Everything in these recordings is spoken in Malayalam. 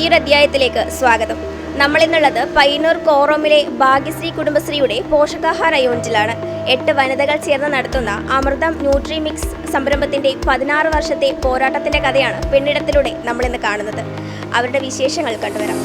പുതിയൊരു അധ്യായത്തിലേക്ക് സ്വാഗതം. നമ്മൾ ഇന്നുള്ളത് പയ്യന്നൂർ കോറോമിലെ ഭാഗ്യശ്രീ കുടുംബശ്രീയുടെ പോഷകാഹാര യൂണിറ്റിലാണ് എട്ട് വനിതകൾ ചേർന്ന് നടത്തുന്ന അമൃതം ന്യൂട്രി മിക്സ് സംരംഭത്തിന്റെ പതിനാറ് വർഷത്തെ പോരാട്ടത്തിന്റെ കഥയാണ് പെണ്ണിടത്തിലൂടെ നമ്മൾ ഇന്ന് കാണുന്നത്. അവരുടെ വിശേഷങ്ങൾ കണ്ടുവരാം.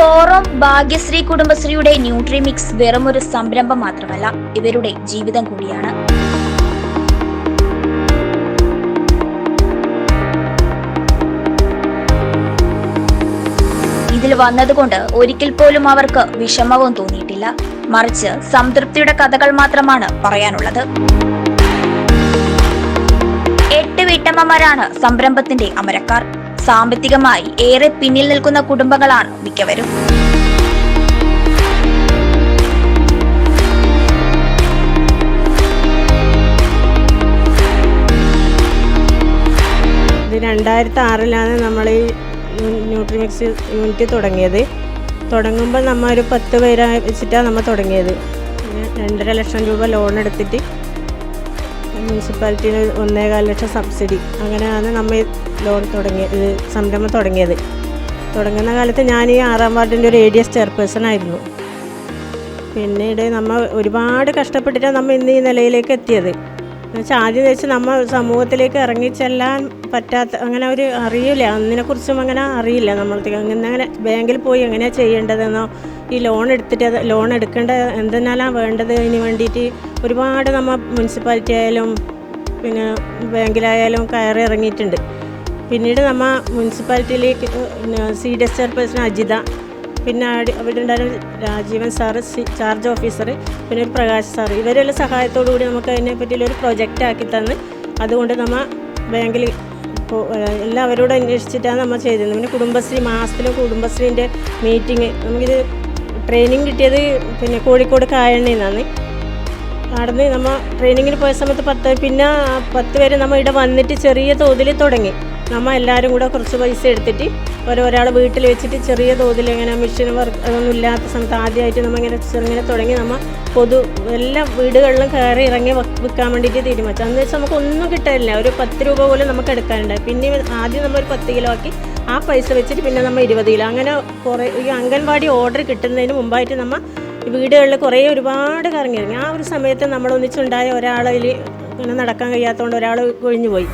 കോറോം ഭാഗ്യശ്രീ കുടുംബശ്രീയുടെ ന്യൂട്രിമിക്സ് വെറുമൊരു സംരംഭം മാത്രമല്ല ഇവരുടെ ജീവിതം കൂടിയാണ്. ഇതിൽ വന്നതുകൊണ്ട് ഒരിക്കൽ പോലും അവർക്ക് വിഷമവും തോന്നിയിട്ടില്ല. മറിച്ച് സംതൃപ്തിയുടെ കഥകൾ മാത്രമാണ് പറയാനുള്ളത്. എട്ട് വീട്ടമ്മമാരാണ് സംരംഭത്തിന്റെ അമരക്കാർ. സാമ്പത്തികമായി ഏറെ പിന്നിൽ നിൽക്കുന്ന കുടുംബങ്ങളാണ് മിക്കവരും. രണ്ടായിരത്തി ആറിലാണ് നമ്മൾ ഈ ന്യൂട്രിമിക്സ് യൂണിറ്റ് തുടങ്ങിയത്. തുടങ്ങുമ്പോൾ നമ്മൾ ഒരു പത്ത് പേരെ വെച്ചിട്ടാണ് നമ്മൾ തുടങ്ങിയത്. രണ്ടര ലക്ഷം രൂപ ലോൺ എടുത്തിട്ട് മുനിസിപ്പാലിറ്റിന് ഒന്നേകാൽ ലക്ഷം സബ്സിഡി. അങ്ങനെയാണ് നമ്മൾ ലോൺ തുടങ്ങിയത് സംരംഭം തുടങ്ങിയത്. തുടങ്ങുന്ന കാലത്ത് ഞാൻ ഈ ആറാം വാർഡിന്റെ ഒരു എ ഡി എസ് ചെയർപേഴ്സൺ ആയിരുന്നു. പിന്നീട് നമ്മൾ ഒരുപാട് കഷ്ടപ്പെട്ടിട്ടാണ് നമ്മൾ ഇന്ന് ഈ നിലയിലേക്ക് എത്തിയത്. എന്നുവെച്ചാൽ ആദ്യം വെച്ച് നമ്മൾ സമൂഹത്തിലേക്ക് ഇറങ്ങിച്ചെല്ലാൻ പറ്റാത്ത അങ്ങനെ ഒരു അറിയില്ല. അതിനെക്കുറിച്ചും അങ്ങനെ അറിയില്ല നമ്മൾക്ക് അങ്ങനെ ബാങ്കിൽ പോയി എങ്ങനെയാണ് ചെയ്യേണ്ടതെന്നോ ഈ ലോൺ എടുത്തിട്ട് ലോൺ എടുക്കേണ്ട എന്തെന്നാലാണ് വേണ്ടത് അതിന് വേണ്ടിയിട്ട് ഒരുപാട് നമ്മൾ മുനിസിപ്പാലിറ്റി ആയാലും പിന്നെ ബാങ്കിലായാലും കയറി ഇറങ്ങിയിട്ടുണ്ട്. പിന്നീട് നമ്മൾ മുനിസിപ്പാലിറ്റിയിലേക്ക് C D S chairperson Ajitha പിന്നെ അവിടെ അവിടെ ഉണ്ടായിരുന്ന രാജീവൻ സാറ് ചാർജ് ഓഫീസർ പിന്നെ ഒരു പ്രകാശ് സാറ്. ഇവരെല്ലാം സഹായത്തോടു കൂടി നമുക്ക് അതിനെ പറ്റിയുള്ളൊരു പ്രൊജക്റ്റ് ആക്കി തന്ന് അതുകൊണ്ട് നമ്മൾ ബാങ്കിൽ എല്ലാവരോടും അന്വേഷിച്ചിട്ടാണ് നമ്മൾ ചെയ്തത് പിന്നെ കുടുംബശ്രീ മാസത്തിലും കുടുംബശ്രീന്റെ മീറ്റിംഗ് നമുക്കിത് ട്രെയിനിങ് കിട്ടിയത് പിന്നെ കോഴിക്കോട് കായണ്ണയിൽ നിന്നാണ്. നിന്ന് നമ്മൾ ട്രെയിനിങ്ങിന് പോയ സമയത്ത് പത്ത് പിന്നെ പത്ത് പേര് നമ്മൾ ഇവിടെ വന്നിട്ട് ചെറിയ തോതിൽ തുടങ്ങി. നമ്മൾ എല്ലാവരും കൂടെ കുറച്ച് പൈസ എടുത്തിട്ട് ഓരോരാൾ വീട്ടിൽ വെച്ചിട്ട് ചെറിയ തോതിൽ ഇങ്ങനെ മെഷീൻ വർക്ക് അതൊന്നും ഇല്ലാത്ത സമയത്ത് ആദ്യമായിട്ട് നമ്മൾ ഇങ്ങനെ ചെറുങ്ങനെ തുടങ്ങി നമ്മൾ പൊതു എല്ലാ വീടുകളിലും കയറി ഇറങ്ങി വിൽക്കാൻ വേണ്ടിയിട്ട് തീരുമാനിച്ചു. അന്ന് വെച്ചാൽ നമുക്ക് ഒന്നും കിട്ടാനില്ല ഒരു പത്ത് രൂപ പോലും നമുക്ക് എടുക്കാനുണ്ടായി. പിന്നെ ആദ്യം നമ്മൾ ഒരു പത്ത് കിലോ ആക്കി ആ പൈസ വെച്ചിട്ട് പിന്നെ നമ്മൾ ഇരുപത് കിലോ. അങ്ങനെ കുറേ ഈ അംഗൻവാടി ഓർഡർ കിട്ടുന്നതിന് മുമ്പായിട്ട് നമ്മൾ വീടുകളിൽ കുറേ ഒരുപാട് കറങ്ങി ഇറങ്ങി ആ ഒരു സമയത്ത് നമ്മൾ ഒന്നിച്ചുണ്ടായ ഒരാളതിൽ ഇങ്ങനെ നടക്കാൻ കഴിയാത്തതുകൊണ്ട് ഒരാൾ കൊഴിഞ്ഞു പോയി.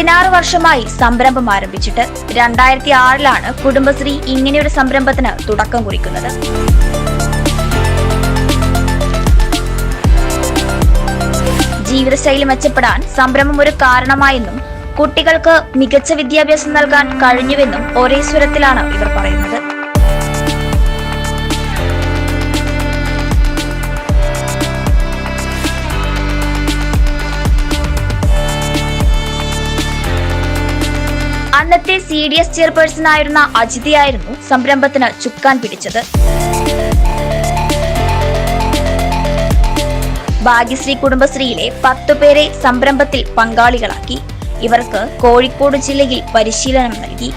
പതിനാറ് വർഷമായി സംരംഭം ആരംഭിച്ചിട്ട് രണ്ടായിരത്തി ആറിലാണ് കുടുംബശ്രീ ഇങ്ങനെയൊരു സംരംഭത്തിന് തുടക്കം കുറിക്കുന്നത്. ജീവിതശൈലി മെച്ചപ്പെടാൻ സംരംഭം ഒരു കാരണമായെന്നും കുട്ടികൾക്ക് മികച്ച വിദ്യാഭ്യാസം നൽകാൻ കഴിഞ്ഞുവെന്നും ഒരേ സ്വരത്തിലാണ് ഇവർ പറയുന്നത്. സി ഡി എസ് ചെയർപേഴ്സൺ ആയിരുന്ന അജിതയായിരുന്നു സംരംഭത്തിന് ചുക്കാൻ പിടിച്ചത്. ഭാഗ്യശ്രീ കുടുംബശ്രീയിലെ പത്തു പേരെ സംരംഭത്തിൽ പങ്കാളികളാക്കി. ഇവർക്ക് കോഴിക്കോട് ജില്ലയിൽ പരിശീലനം നൽകി.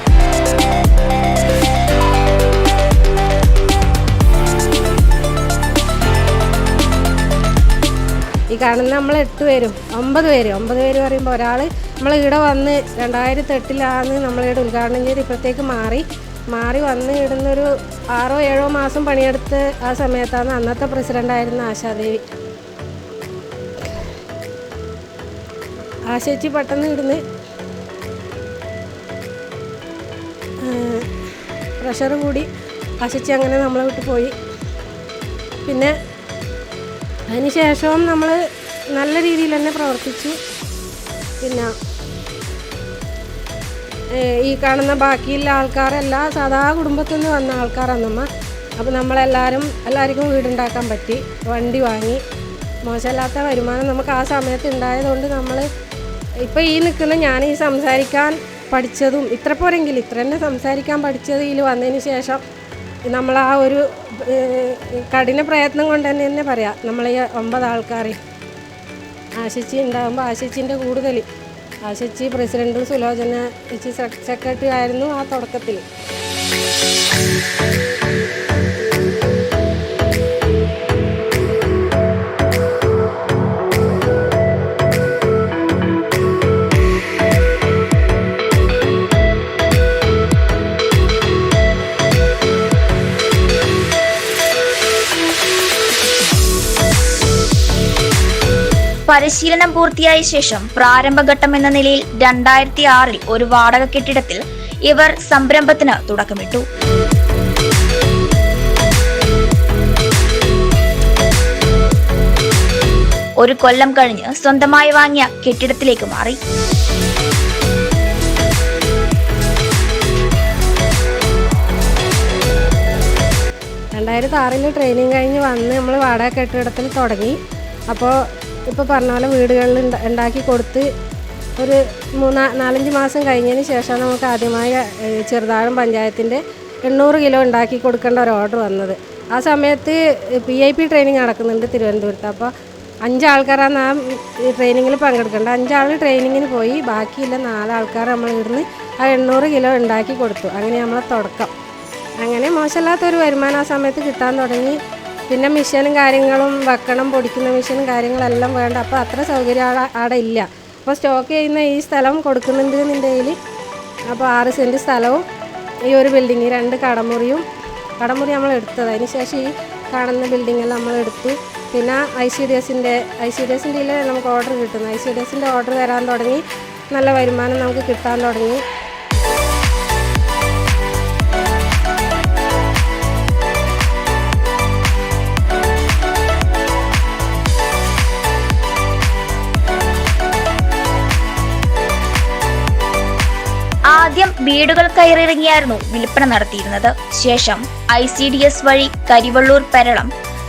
ഈ കാണുന്ന നമ്മൾ എട്ട് പേരും ഒമ്പത് പേര്. ഒമ്പത് പേര് പറയുമ്പോൾ ഒരാൾ നമ്മൾ ഇവിടെ വന്ന് രണ്ടായിരത്തി എട്ടിലാണ് നമ്മളിവിടെ ഉദ്ഘാടനം ചെയ്ത് ഇപ്പോഴത്തേക്ക് മാറി. മാറി വന്ന് ഇടുന്നൊരു ആറോ ഏഴോ മാസം പണിയെടുത്ത് ആ സമയത്താണ് അന്നത്തെ പ്രസിഡന്റായിരുന്ന ആശാദേവി. ആശേച്ചി പെട്ടെന്ന് ഇടുന്ന് പ്രഷർ കൂടി ആശിച്ച് അങ്ങനെ നമ്മളെ വിട്ട് പോയി. പിന്നെ അതിന് ശേഷവും നമ്മൾ നല്ല രീതിയിൽ തന്നെ പ്രവർത്തിച്ചു. പിന്നെ ഈ കാണുന്ന ബാക്കിയുള്ള ആൾക്കാരല്ല സാധാ കുടുംബത്തിൽ നിന്ന് വന്ന ആൾക്കാരാണ് നമ്മ അപ്പോൾ നമ്മളെല്ലാവരും എല്ലാവർക്കും വീടുണ്ടാക്കാൻ പറ്റി വണ്ടി വാങ്ങി. മോശമല്ലാത്ത വരുമാനം നമുക്ക് ആ സമയത്ത് ഉണ്ടായതുകൊണ്ട് നമ്മൾ ഇപ്പോൾ ഈ നിൽക്കുന്ന ഞാൻ ഈ സംസാരിക്കാൻ പഠിച്ചതും ഇത്ര പോരെങ്കിലും ഇത്ര തന്നെ സംസാരിക്കാൻ പഠിച്ചത് ഇതിൽ വന്നതിന് ശേഷം നമ്മൾ ആ ഒരു കഠിന പ്രയത്നം കൊണ്ട് തന്നെ തന്നെ പറയാം. നമ്മൾ ഈ ഒമ്പത് ആൾക്കാർ ആശിച്ചി ഉണ്ടാകുമ്പോൾ ആശിച്ചിന്റെ കൂടുതൽ ആശിച്ചി പ്രസിഡന്റ് സുലോചന ചേച്ചി സെക്രട്ടറി ആയിരുന്നു ആ തുടക്കത്തിൽ. പരിശീലനം പൂർത്തിയായ ശേഷം പ്രാരംഭഘട്ടം എന്ന നിലയിൽ രണ്ടായിരത്തി ആറിൽ ഒരു വാടക കെട്ടിടത്തിൽ ഇവർ സംരംഭത്തിന് തുടക്കമിട്ടു. ഒരു കൊല്ലം കഴിഞ്ഞ് സ്വന്തമായി വാങ്ങിയ കെട്ടിടത്തിലേക്ക് മാറി. രണ്ടായിരത്തി ആറിൽ ട്രെയിനിങ് കഴിഞ്ഞ് വന്ന് നമ്മൾ വാടക കെട്ടിടത്തിൽ തുടങ്ങി. അപ്പോൾ ഇപ്പോൾ പറഞ്ഞ പോലെ വീടുകളിൽ ഉണ്ട- ഉണ്ടാക്കി കൊടുത്ത് ഒരു മൂന്നാ നാലഞ്ച് മാസം കഴിഞ്ഞതിന് ശേഷം നമുക്ക് ആദ്യമായി ചെറുതാഴം പഞ്ചായത്തിന്റെ എണ്ണൂറ് കിലോ ഉണ്ടാക്കി കൊടുക്കേണ്ട ഒരു ഓർഡർ വന്നത്. ആ സമയത്ത് പി ഐ പി ട്രെയിനിങ് നടക്കുന്നുണ്ട് തിരുവനന്തപുരത്ത്. അപ്പോൾ അഞ്ചാൾക്കാരാണ് ആ ട്രെയിനിങ്ങിൽ പങ്കെടുക്കേണ്ടത്. അഞ്ചാൾ ട്രെയിനിങ്ങിന് പോയി ബാക്കിയുള്ള നാലാൾക്കാർ നമ്മൾ ഇവിടുന്ന് ആ എണ്ണൂറ് കിലോ ഉണ്ടാക്കി കൊടുത്തു. അങ്ങനെ നമ്മളെ തുടക്കം. അങ്ങനെ മോശമില്ലാത്തൊരു വരുമാനം ആ സമയത്ത് കിട്ടാൻ തുടങ്ങി. പിന്നെ മിഷനും കാര്യങ്ങളും വെക്കണം പൊടിക്കുന്ന മിഷനും കാര്യങ്ങളെല്ലാം വേണ്ട. അപ്പോൾ അത്ര സൗകര്യം ആടെ ഇല്ല. അപ്പോൾ സ്റ്റോക്ക് ചെയ്യുന്ന ഈ സ്ഥലം കൊടുക്കുന്നുണ്ട് എന്നുണ്ടെങ്കിൽ അപ്പോൾ ആറ് സെന്റ് സ്ഥലവും ഈ ഒരു ബിൽഡിങ് രണ്ട് കടമുറിയും. കടമുറി നമ്മൾ എടുത്തത്. അതിന് ശേഷം ഈ കാണുന്ന ബിൽഡിങ്ങെല്ലാം നമ്മൾ എടുത്തു. പിന്നെ ഐ സി ഡി എസിന്റെ ഐ സി ഡി എസിന്റെ നമുക്ക് ഓർഡർ കിട്ടുന്നു. ഐ സി ഡി എസിന്റെ ഓർഡർ വരാൻ തുടങ്ങി. നല്ല വരുമാനം നമുക്ക് കിട്ടാൻ തുടങ്ങി. വീടുകൾ കയറിയിറങ്ങിയായിരുന്നു വിൽപ്പന നടത്തിയിരുന്നത്. ശേഷം ഐ സി ഡി എസ് വഴി കരിവള്ളൂർ പെരളം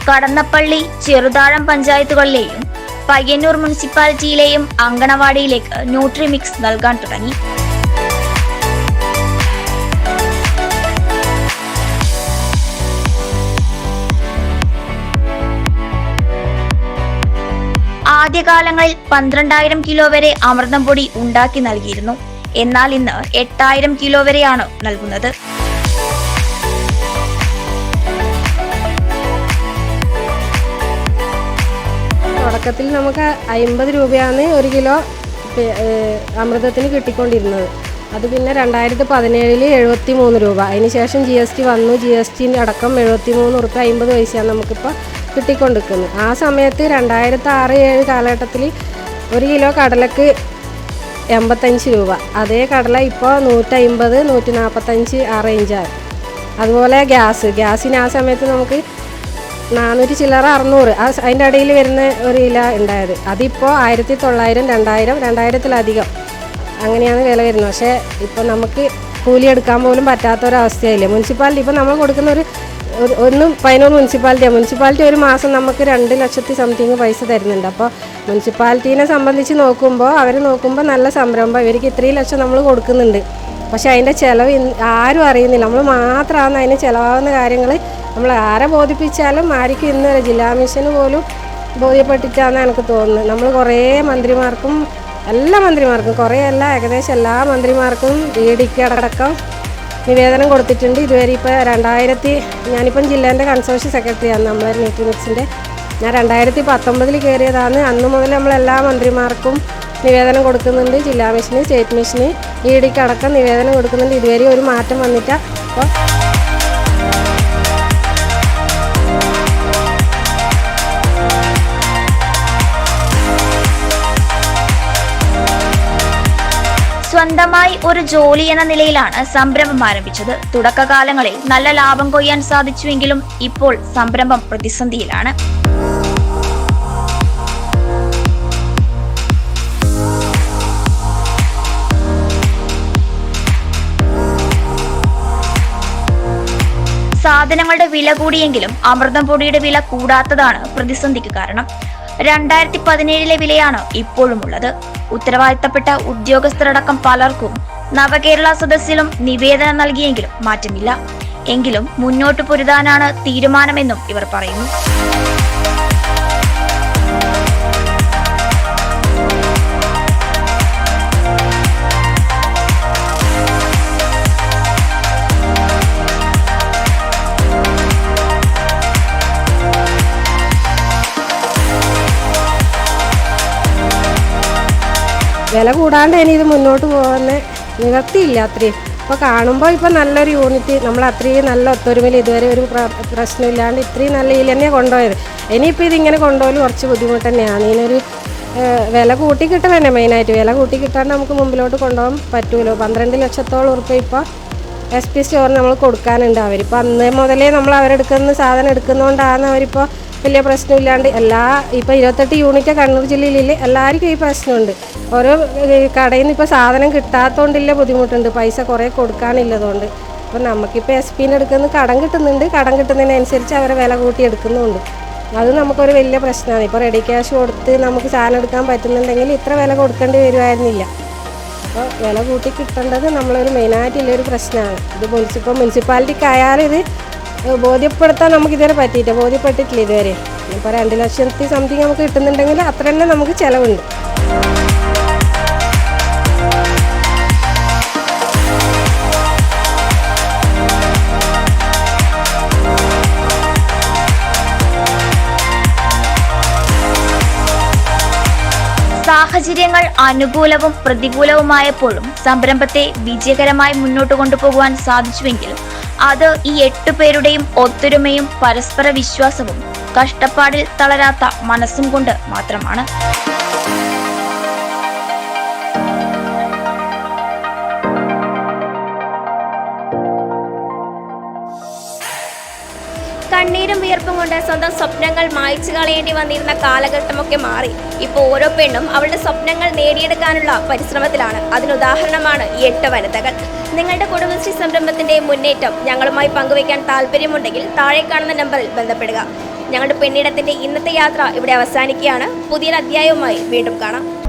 കടന്നപ്പള്ളി ചെറുതാഴം പഞ്ചായത്തുകളിലെയും പയ്യന്നൂർ മുനിസിപ്പാലിറ്റിയിലെയും അങ്കണവാടിയിലേക്ക് ന്യൂട്രിമിക്സ് നൽകാൻ തുടങ്ങി. ആദ്യകാലങ്ങളിൽ പന്ത്രണ്ടായിരം കിലോ വരെ അമൃതം പൊടി ഉണ്ടാക്കി നൽകിയിരുന്നു. എന്നാൽ ഇന്ന് എട്ടായിരം കിലോ വരെയാണ് നൽകുന്നത്. തുടക്കത്തിൽ നമുക്ക് അമ്പത് രൂപയാണ് ഒരു കിലോ അമൃതത്തിന് കിട്ടിക്കൊണ്ടിരുന്നത്. അത് പിന്നെ രണ്ടായിരത്തി പതിനേഴിൽ എഴുപത്തി മൂന്ന് രൂപ. അതിന് ശേഷം ജി എസ് ടി വന്നു. ജി എസ് ടി അടക്കം എഴുപത്തി മൂന്ന് ഉറുപ്പ് അമ്പത് പൈസയാണ് നമുക്കിപ്പോൾ കിട്ടിക്കൊണ്ടിരിക്കുന്നത്. ആ സമയത്ത് രണ്ടായിരത്തി ആറ് ഏഴ് കാലഘട്ടത്തിൽ ഒരു കിലോ കടലക്ക് എൺപത്തഞ്ച് രൂപ. അതേ കടല ഇപ്പോൾ നൂറ്റമ്പത് നൂറ്റി നാൽപ്പത്തഞ്ച് ആ റേഞ്ചാണ്. അതുപോലെ ഗ്യാസ്. ഗ്യാസിന് ആ സമയത്ത് നമുക്ക് നാനൂറ്റി ചില്ലറ അറുന്നൂറ്. ആ അതിന്റെ ഇടയിൽ വരുന്ന ഒരു ഇല ഉണ്ടായത്. അതിപ്പോൾ ആയിരത്തി തൊള്ളായിരം രണ്ടായിരം രണ്ടായിരത്തിലധികം അങ്ങനെയാണ് വില വരുന്നത്. പക്ഷേ ഇപ്പോൾ നമുക്ക് കൂലി എടുക്കാൻ പോലും പറ്റാത്തൊരവസ്ഥയായില്ലേ മുനിസിപ്പാലിറ്റി ഇപ്പോൾ നമ്മൾ കൊടുക്കുന്ന ഒരു- ഒന്നും പതിനൂറ് മുനിസിപ്പാലിറ്റിയാണ് മുനിസിപ്പാലിറ്റി ഒരു മാസം നമുക്ക് രണ്ട് ലക്ഷത്തി സംതിങ് പൈസ തരുന്നുണ്ട്. അപ്പോൾ മുനിസിപ്പാലിറ്റീനെ സംബന്ധിച്ച് നോക്കുമ്പോൾ അവർ നോക്കുമ്പോൾ നല്ല സംരംഭം. ഇവർക്ക് ഇത്രയും ലക്ഷം നമ്മൾ കൊടുക്കുന്നുണ്ട്. പക്ഷെ അതിന്റെ ചിലവ് ആരും അറിയുന്നില്ല. നമ്മൾ മാത്രമാണ് അതിന് ചിലവാകുന്ന കാര്യങ്ങൾ നമ്മൾ ആരെ ബോധിപ്പിച്ചാലും ആർക്കും ഇന്ന് വരെ ജില്ലാ മിഷന് പോലും ബോധ്യപ്പെട്ടിട്ടാണ് എനിക്ക് തോന്നുന്നത് നമ്മൾ കുറേ മന്ത്രിമാർക്കും എല്ലാ മന്ത്രിമാർക്കും കുറേ അല്ല ഏകദേശം എല്ലാ മന്ത്രിമാർക്കും അടക്കം നിവേദനം കൊടുത്തിട്ടുണ്ട്. ഇതുവരെ ഇപ്പോൾ രണ്ടായിരത്തി ഞാനിപ്പം ജില്ലേന്റെ കൺസോർഷ്യം സെക്രട്ടറിയാണ് നമ്മളെ മിക്സിന്റെ ഞാൻ രണ്ടായിരത്തി പത്തൊമ്പതിൽ കയറിയതാണ്. അന്ന് മുതൽ നമ്മൾ എല്ലാ മന്ത്രിമാർക്കും നിവേദനം കൊടുക്കുന്നുണ്ട്. ജില്ലാ മിഷന് സ്റ്റേറ്റ് മിഷന് ഇ ഡിക്ക് അടക്കം നിവേദനം കൊടുക്കുന്നുണ്ട്. ഇതുവരെ ഒരു മാറ്റം വന്നിട്ടാണ് അപ്പോൾ സ്വന്തമായി ഒരു ജോലി എന്ന നിലയിലാണ് സംരംഭം ആരംഭിച്ചത്. തുടക്കകാലങ്ങളിൽ നല്ല ലാഭം കൊയ്യാൻ സാധിച്ചുവെങ്കിലും ഇപ്പോൾ സംരംഭം പ്രതിസന്ധിയിലാണ്. സാധനങ്ങളുടെ വില കൂടിയെങ്കിലും അമൃതം പൊടിയുടെ വില കൂടാത്തതാണ് പ്രതിസന്ധിക്ക് കാരണം. രണ്ടായിരത്തി പതിനേഴിലെ വിലയാണ് ഇപ്പോഴും ഉള്ളത് ഉത്തരവാദിത്തപ്പെട്ട ഉദ്യോഗസ്ഥരടക്കം പലർക്കും നവകേരള സദസ്സിലും നിവേദനം നൽകിയെങ്കിലും മാറ്റമില്ല. എങ്കിലും മുന്നോട്ട് പൊരുതാനാണ് തീരുമാനമെന്നും ഇവർ പറയുന്നു. വില കൂടാണ്ട് ഇനി ഇത് മുന്നോട്ട് പോകുന്ന നിവർത്തിയില്ല അത്രയും. ഇപ്പോൾ കാണുമ്പോൾ ഇപ്പോൾ നല്ലൊരു യൂണിറ്റ് നമ്മൾ അത്രയും നല്ല ഒത്തൊരുമയിൽ ഇതുവരെ ഒരു പ്ര- പ്രശ്നമില്ലാണ്ട് ഇത്രയും നല്ല ഇതിൽ തന്നെയാണ് കൊണ്ടുപോയത്. ഇനിയിപ്പോൾ ഇതിങ്ങനെ കൊണ്ടുപോകൽ കുറച്ച് ബുദ്ധിമുട്ട് തന്നെയാണ്. ഇതിനൊരു വില കൂട്ടി കിട്ടണേ മെയിനായിട്ട് വില കൂട്ടി കിട്ടാണ്ട് നമുക്ക് മുമ്പിലോട്ട് കൊണ്ടുപോകാൻ പറ്റുമല്ലോ പന്ത്രണ്ട് ലക്ഷത്തോളം ഉറപ്പ് ഇപ്പോൾ എസ് പി സ്റ്റോറിന് നമ്മൾ കൊടുക്കാനുണ്ട് അവരിപ്പോൾ അന്നേ മുതലേ നമ്മൾ അവരെടുക്കുന്ന സാധനം എടുക്കുന്നതുകൊണ്ടാണ് അവരിപ്പോൾ വലിയ പ്രശ്നമില്ലാണ്ട് എല്ലാ ഇപ്പോൾ ഇരുപത്തെട്ട് യൂണിറ്റ് കണ്ണൂർ ജില്ലയിൽ എല്ലാവർക്കും ഈ പ്രശ്നമുണ്ട്. ഓരോ കടയിൽ നിന്ന് ഇപ്പോൾ സാധനം കിട്ടാത്തതുകൊണ്ടില്ല ബുദ്ധിമുട്ടുണ്ട്. പൈസ കുറേ കൊടുക്കാനില്ലതുകൊണ്ട്. അപ്പോൾ നമുക്കിപ്പോൾ എസ് പിന്റെ എടുക്കുന്ന കടം കിട്ടുന്നുണ്ട്. കടം കിട്ടുന്നതിനനുസരിച്ച് അവരെ വില കൂട്ടി എടുക്കുന്നുണ്ട്. അത് നമുക്കൊരു വലിയ പ്രശ്നമാണ്. ഇപ്പോൾ റെഡി ക്യാഷ് കൊടുത്ത് നമുക്ക് സാധനം എടുക്കാൻ പറ്റുന്നുണ്ടെങ്കിൽ ഇത്ര വില കൊടുക്കേണ്ടി വരുമായിരുന്നില്ല അപ്പോൾ വില കൂട്ടി കിട്ടേണ്ടത് നമ്മളൊരു മെയിനായിട്ടുള്ളൊരു പ്രശ്നമാണ്. ഇത് മുനിസിപ്പൽ മുനിസിപ്പാലിറ്റിക്ക് ആയാലും ഇത് ബോധ്യപ്പെടുത്താൻ നമുക്ക് ഇതുവരെ പറ്റിയിട്ട് ബോധ്യപ്പെട്ടിട്ടില്ല ഇതുവരെ. ഇപ്പോൾ രണ്ട് ലക്ഷത്തി സംതിങ് നമുക്ക് കിട്ടുന്നുണ്ടെങ്കിൽ അത്ര തന്നെ നമുക്ക് ചിലവുണ്ട്. സാഹചര്യങ്ങൾ അനുകൂലവും പ്രതികൂലവുമായപ്പോഴും സംരംഭത്തെ വിജയകരമായി മുന്നോട്ട് കൊണ്ടുപോകുവാൻ സാധിച്ചുവെങ്കിലും അത് ഈ എട്ടു പേരുടെയും ഒത്തൊരുമയും പരസ്പര വിശ്വാസവും കഷ്ടപ്പാടിൽ തളരാത്ത മനസ്സും കൊണ്ട് മാത്രമാണ്. കണ്ണീരും വിയർപ്പും കൊണ്ട് സ്വന്തം സ്വപ്നങ്ങൾ മായ്ച്ചു കളയേണ്ടി വന്നിരുന്ന കാലഘട്ടമൊക്കെ മാറി. ഇപ്പോൾ ഓരോ പെണ്ണും അവളുടെ സ്വപ്നങ്ങൾ നേടിയെടുക്കാനുള്ള പരിശ്രമത്തിലാണ്. അതിനുദാഹരണമാണ് ഈ എട്ട് വനിതകൾ. നിങ്ങളുടെ കുടുംബശ്രീ സംരംഭത്തിന്റെ മുന്നേറ്റം ഞങ്ങളുമായി പങ്കുവയ്ക്കാൻ താല്പര്യമുണ്ടെങ്കിൽ താഴെ കാണുന്ന നമ്പറിൽ ബന്ധപ്പെടുക. ഞങ്ങളുടെ പെണ്ണിടത്തിന്റെ ഇന്നത്തെ യാത്ര ഇവിടെ അവസാനിക്കുകയാണ്. പുതിയൊരു അധ്യായവുമായി വീണ്ടും കാണാം.